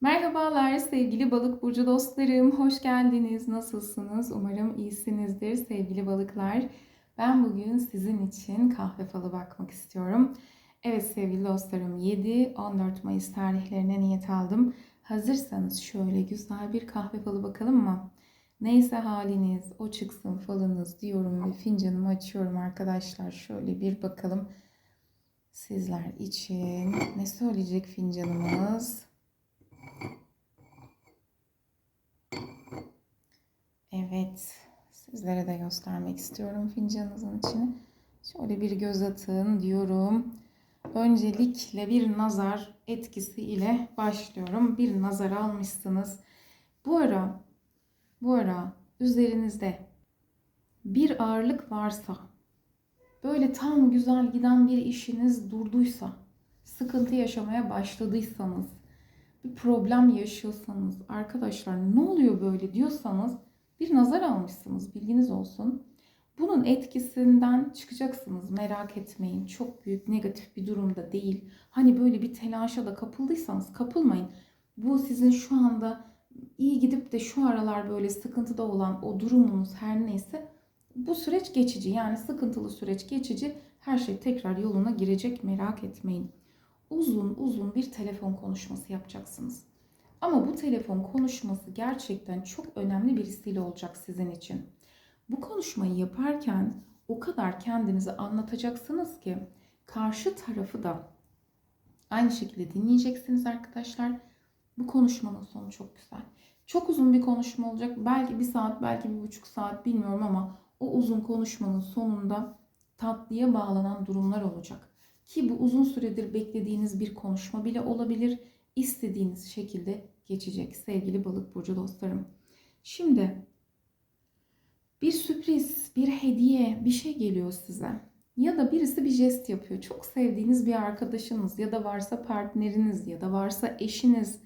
Merhabalar sevgili balık burcu dostlarım. Hoş geldiniz. Nasılsınız? Umarım iyisinizdir sevgili balıklar. Ben bugün sizin için kahve falı bakmak istiyorum. Evet sevgili dostlarım 7-14 Mayıs tarihlerine niyet aldım. Hazırsanız şöyle güzel bir kahve falı bakalım mı? Neyse haliniz o çıksın falınız diyorum ve fincanımı açıyorum arkadaşlar. Şöyle bir bakalım sizler için ne söyleyecek fincanımız? Evet, sizlere de göstermek istiyorum fincanınızın içini. Şöyle bir göz atın diyorum. Öncelikle bir nazar etkisi ile başlıyorum. Bir nazar almışsınız. Bu ara, bu ara üzerinizde bir ağırlık varsa, böyle tam güzel giden bir işiniz durduysa, sıkıntı yaşamaya başladıysanız, bir problem yaşıyorsanız, arkadaşlar ne oluyor böyle diyorsanız bir nazar almışsınız bilginiz olsun. Bunun etkisinden çıkacaksınız merak etmeyin. Çok büyük negatif bir durumda değil. Hani böyle bir telaşa da kapıldıysanız kapılmayın. Bu sizin şu anda iyi gidip de şu aralar böyle sıkıntıda olan o durumunuz her neyse bu süreç geçici. Yani sıkıntılı süreç geçici. Her şey tekrar yoluna girecek merak etmeyin. Uzun uzun bir telefon konuşması yapacaksınız. Ama bu telefon konuşması gerçekten çok önemli birisiyle olacak sizin için. Bu konuşmayı yaparken o kadar kendinizi anlatacaksınız ki karşı tarafı da aynı şekilde dinleyeceksiniz arkadaşlar. Bu konuşmanın sonu çok güzel. Çok uzun bir konuşma olacak. Belki bir saat, belki bir buçuk saat bilmiyorum ama o uzun konuşmanın sonunda tatlıya bağlanan durumlar olacak. Ki bu uzun süredir beklediğiniz bir konuşma bile olabilir istediğiniz şekilde geçecek sevgili balık burcu dostlarım. Şimdi bir sürpriz, bir hediye, bir şey geliyor size. Ya da birisi bir jest yapıyor. Çok sevdiğiniz bir arkadaşınız ya da varsa partneriniz ya da varsa eşiniz.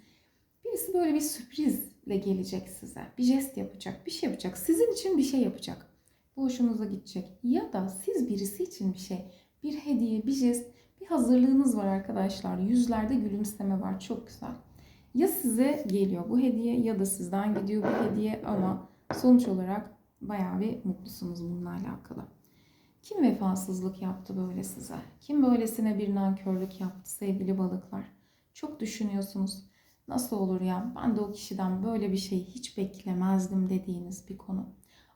Birisi böyle bir sürprizle gelecek size. Bir jest yapacak, bir şey yapacak. Sizin için bir şey yapacak. Bu hoşunuza gidecek. Ya da siz birisi için bir şey, bir hediye, bir jest bir hazırlığınız var arkadaşlar. Yüzlerde gülümseme var. Çok güzel. Ya size geliyor bu hediye ya da sizden gidiyor bu hediye ama sonuç olarak bayağı bir mutlusunuz bununla alakalı. Kim vefasızlık yaptı böyle size? Kim böylesine bir nankörlük yaptı sevgili balıklar? Çok düşünüyorsunuz. Nasıl olur ya ben de o kişiden böyle bir şey hiç beklemezdim dediğiniz bir konu.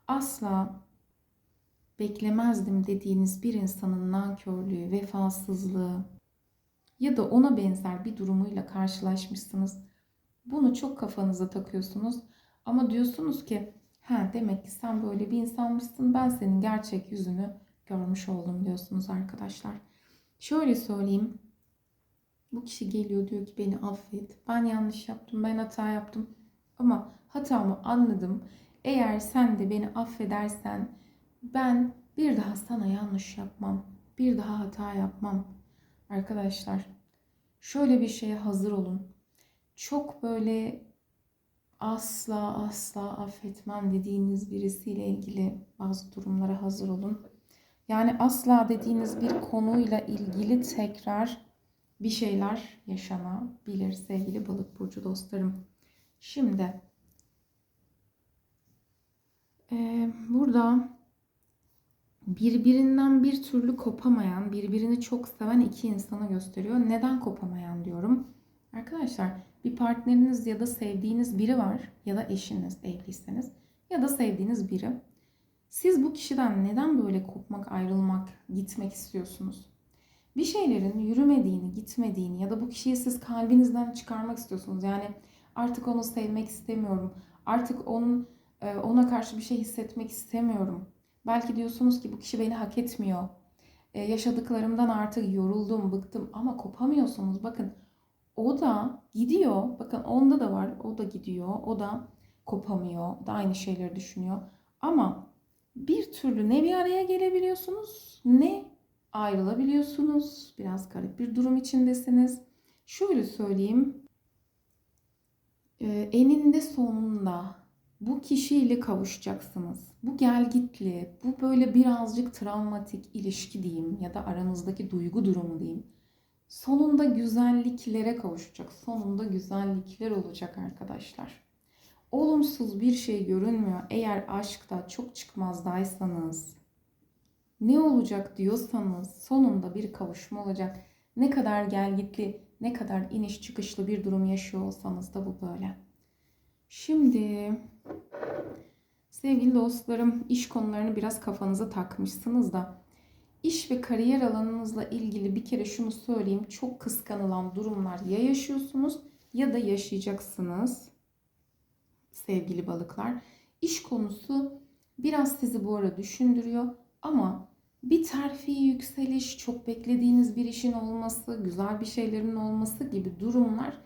Asla beklemezdim dediğiniz bir insanın nankörlüğü, vefasızlığı ya da ona benzer bir durumuyla karşılaşmışsınız. Bunu çok kafanıza takıyorsunuz ama diyorsunuz ki ha demek ki sen böyle bir insanmışsın ben senin gerçek yüzünü görmüş oldum diyorsunuz arkadaşlar. Şöyle söyleyeyim. Bu kişi geliyor diyor ki beni affet. Ben yanlış yaptım, ben hata yaptım. Ama hatamı anladım. Eğer sen de beni affedersen ben bir daha sana yanlış yapmam. Bir daha hata yapmam. Arkadaşlar şöyle bir şeye hazır olun. Çok böyle asla asla affetmem dediğiniz birisiyle ilgili bazı durumlara hazır olun. Yani asla dediğiniz bir konuyla ilgili tekrar bir şeyler yaşanabilir sevgili balık burcu dostlarım. Şimdi e, burada birbirinden bir türlü kopamayan, birbirini çok seven iki insana gösteriyor. Neden kopamayan diyorum. Arkadaşlar bir partneriniz ya da sevdiğiniz biri var ya da eşiniz evliyseniz ya da sevdiğiniz biri. Siz bu kişiden neden böyle kopmak, ayrılmak, gitmek istiyorsunuz? Bir şeylerin yürümediğini, gitmediğini ya da bu kişiyi siz kalbinizden çıkarmak istiyorsunuz. Yani artık onu sevmek istemiyorum. Artık onun e, ona karşı bir şey hissetmek istemiyorum Belki diyorsunuz ki bu kişi beni hak etmiyor. Ee, yaşadıklarımdan artık yoruldum, bıktım ama kopamıyorsunuz. Bakın o da gidiyor. Bakın onda da var. O da gidiyor. O da kopamıyor. Da aynı şeyleri düşünüyor. Ama bir türlü ne bir araya gelebiliyorsunuz ne ayrılabiliyorsunuz. Biraz garip bir durum içindesiniz. Şöyle söyleyeyim. Ee, eninde sonunda bu kişiyle kavuşacaksınız. Bu gelgitli, bu böyle birazcık travmatik ilişki diyeyim ya da aranızdaki duygu durumu diyeyim. sonunda güzelliklere kavuşacak. Sonunda güzellikler olacak arkadaşlar. Olumsuz bir şey görünmüyor. Eğer aşkta çok çıkmazdaysanız, ne olacak diyorsanız sonunda bir kavuşma olacak. Ne kadar gelgitli, ne kadar iniş çıkışlı bir durum yaşıyor olsanız da bu böyle. Şimdi sevgili dostlarım iş konularını biraz kafanıza takmışsınız da iş ve kariyer alanınızla ilgili bir kere şunu söyleyeyim. Çok kıskanılan durumlar ya yaşıyorsunuz ya da yaşayacaksınız sevgili balıklar. İş konusu biraz sizi bu ara düşündürüyor ama bir terfi yükseliş, çok beklediğiniz bir işin olması, güzel bir şeylerin olması gibi durumlar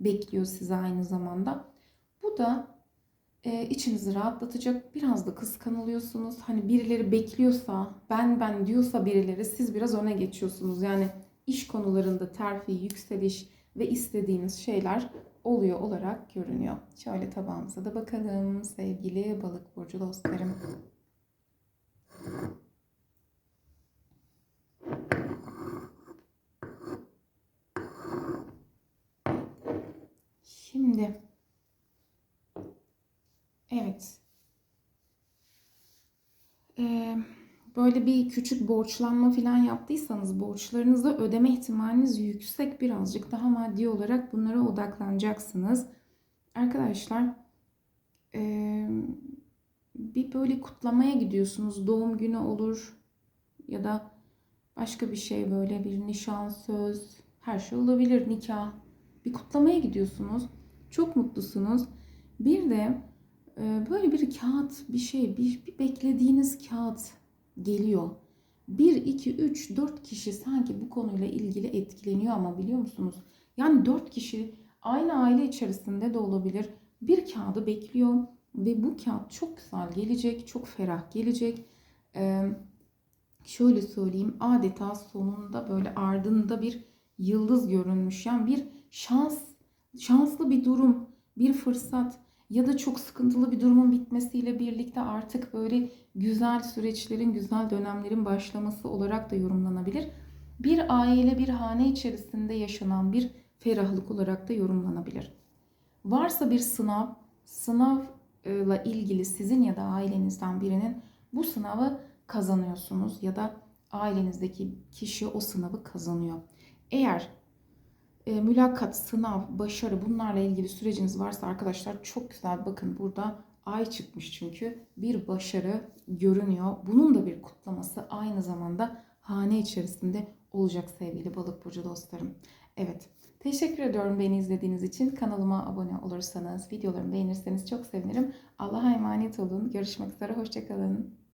bekliyor sizi aynı zamanda. Bu da e, içinizi rahatlatacak. Biraz da kıskanılıyorsunuz. Hani birileri bekliyorsa, ben ben diyorsa birileri siz biraz öne geçiyorsunuz. Yani iş konularında terfi, yükseliş ve istediğiniz şeyler oluyor olarak görünüyor. Şöyle tabağımıza da bakalım sevgili balık burcu dostlarım. Şimdi evet Ee, böyle bir küçük borçlanma falan yaptıysanız borçlarınızı ödeme ihtimaliniz yüksek birazcık daha maddi olarak bunlara odaklanacaksınız. Arkadaşlar ee, bir böyle kutlamaya gidiyorsunuz. Doğum günü olur ya da başka bir şey böyle bir nişan, söz, her şey olabilir, nikah. Bir kutlamaya gidiyorsunuz. Çok mutlusunuz. Bir de böyle bir kağıt, bir şey, bir, bir beklediğiniz kağıt geliyor. 1, 2, 3, 4 kişi sanki bu konuyla ilgili etkileniyor ama biliyor musunuz? Yani 4 kişi aynı aile içerisinde de olabilir. Bir kağıdı bekliyor ve bu kağıt çok güzel gelecek, çok ferah gelecek. Ee, şöyle söyleyeyim adeta sonunda böyle ardında bir yıldız görünmüş. Yani bir şans, şanslı bir durum, bir fırsat ya da çok sıkıntılı bir durumun bitmesiyle birlikte artık böyle güzel süreçlerin, güzel dönemlerin başlaması olarak da yorumlanabilir. Bir aile, bir hane içerisinde yaşanan bir ferahlık olarak da yorumlanabilir. Varsa bir sınav, sınavla ilgili sizin ya da ailenizden birinin bu sınavı kazanıyorsunuz ya da ailenizdeki kişi o sınavı kazanıyor. Eğer e, mülakat, sınav, başarı bunlarla ilgili süreciniz varsa arkadaşlar çok güzel bakın burada ay çıkmış çünkü bir başarı görünüyor. Bunun da bir kutlaması aynı zamanda hane içerisinde olacak sevgili balık burcu dostlarım. Evet teşekkür ediyorum beni izlediğiniz için. Kanalıma abone olursanız, videolarımı beğenirseniz çok sevinirim. Allah'a emanet olun. Görüşmek üzere. Hoşçakalın.